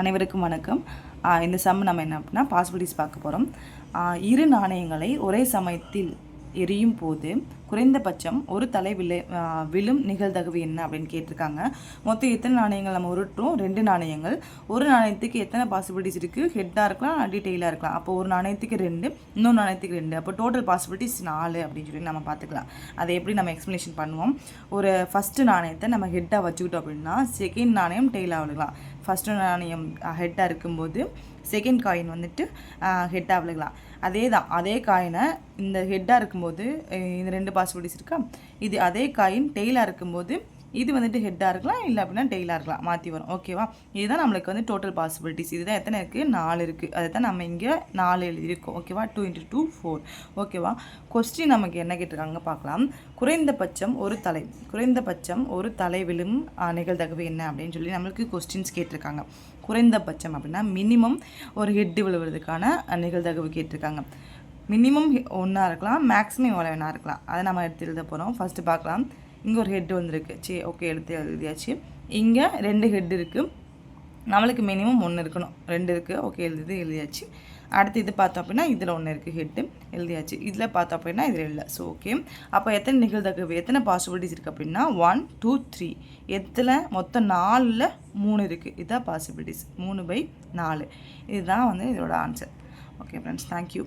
அனைவருக்கும் வணக்கம். இந்த சம் நம்ம என்ன அப்படின்னா பாசிபிலிட்டிஸ் பார்க்க போகிறோம் இரு நாணயங்களை ஒரே சமயத்தில் எரியும் போது குறைந்தபட்சம் ஒரு தலை விழு விழும் நிகழ்தகவு என்ன அப்படின்னு கேட்டிருக்காங்க. மொத்தம் எத்தனை நாணயங்கள் நம்ம உருட்டுறோம்? ரெண்டு நாணயங்கள். ஒரு நாணயத்துக்கு எத்தனை பாசிபிலிட்டிஸ் இருக்குது ஹெட்டாக இருக்கலாம் டீட்டெயிலாக இருக்கலாம். அப்போ ஒரு நாணயத்துக்கு ரெண்டு இன்னொரு நாணயத்துக்கு ரெண்டு. அப்போ டோட்டல் பாசிபிலிட்டிஸ் நாலு அப்படின்னு சொல்லி நம்ம பார்த்துக்கலாம். அதை எப்படி நம்ம எக்ஸ்ப்ளனேஷன் பண்ணுவோம்? ஒரு ஃபஸ்ட்டு நாணயத்தை நம்ம ஹெட்டாக வச்சுக்கிட்டோம் அப்படின்னா செகண்ட் நாணயம் டெய்லாக விழுகலாம். ஃபஸ்ட்டு நாணயம் ஹெட்டாக இருக்கும்போது செகண்ட் காயின் வந்துட்டு ஹெட்டாக விழுகலாம். அதே தான் அதே காயினை இந்த ஹெட்டாக இருக்கும்போது இந்த ரெண்டு பாசிபிலிட்டிஸ் இருக்கா? இது அதே காயின் டெய்லாக இருக்கும்போது இது வந்துட்டு ஹெட்டாக இருக்கலாம் இல்லை அப்படின்னா டெய்லாக இருக்கலாம். மாற்றி வரும். ஓகேவா இதுதான் நம்மளுக்கு வந்து டோட்டல் பாசிபிலிட்டிஸ் இதுதான் எத்தனை இருக்குது நாலு இருக்குது அதை தான் நம்ம இங்கே நாலு எழுதியிருக்கோம். ஓகேவா டூ இன்ட்டு டூ ஃபோர் ஓகேவா கொஸ்டின் நமக்கு என்ன கேட்டிருக்காங்க? பார்க்கலாம். குறைந்தபட்சம் ஒரு தலை. குறைந்தபட்சம் ஒரு தலை விழும் நிகழ்தகவு என்ன அப்படின்னு சொல்லி நம்மளுக்கு கொஸ்டின்ஸ் கேட்டிருக்காங்க. குறைந்தபட்சம் அப்படின்னா மினிமம் ஒரு ஹெட்டு விழுவதுக்கான நிகழ்தகவு கேட்டிருக்காங்க. மினிமம் ஒன்றா இருக்கலாம் மேக்ஸிமம் எவ்வளோ வேணா இருக்கலாம். அதை நம்ம எடுத்து எழுத போகிறோம் ஃபஸ்ட்டு பார்க்கலாம். இங்கே ஒரு ஹெட் வந்துருக்கு. சரி ஓகே எடுத்து எழுதியாச்சு. இங்கே ரெண்டு ஹெட் இருக்குது நம்மளுக்கு மினிமம் ஒன்று இருக்கணும். ரெண்டு இருக்குது ஓகே எழுதுது எழுதியாச்சு. அடுத்து இது பார்த்தோம் அப்படின்னா இதில் ஒன்று இருக்குது ஹெட்டு எழுதியாச்சு. இதில் பார்த்தோம் அப்படின்னா இதில் இல்லை. ஸோ ஓகே அப்போ எத்தனை நிகழ்தகவு? எத்தனை பாசிபிலிட்டிஸ் இருக்குது அப்படின்னா ஒன் டூ த்ரீ எத்தில் மொத்தம் நாலில் மூணு இருக்குது இதுதான் பாசிபிலிட்டிஸ் மூணு பை நாலு. இதுதான் வந்து இதோட ஆன்சர் ஓகே ஃப்ரெண்ட்ஸ் தேங்க்யூ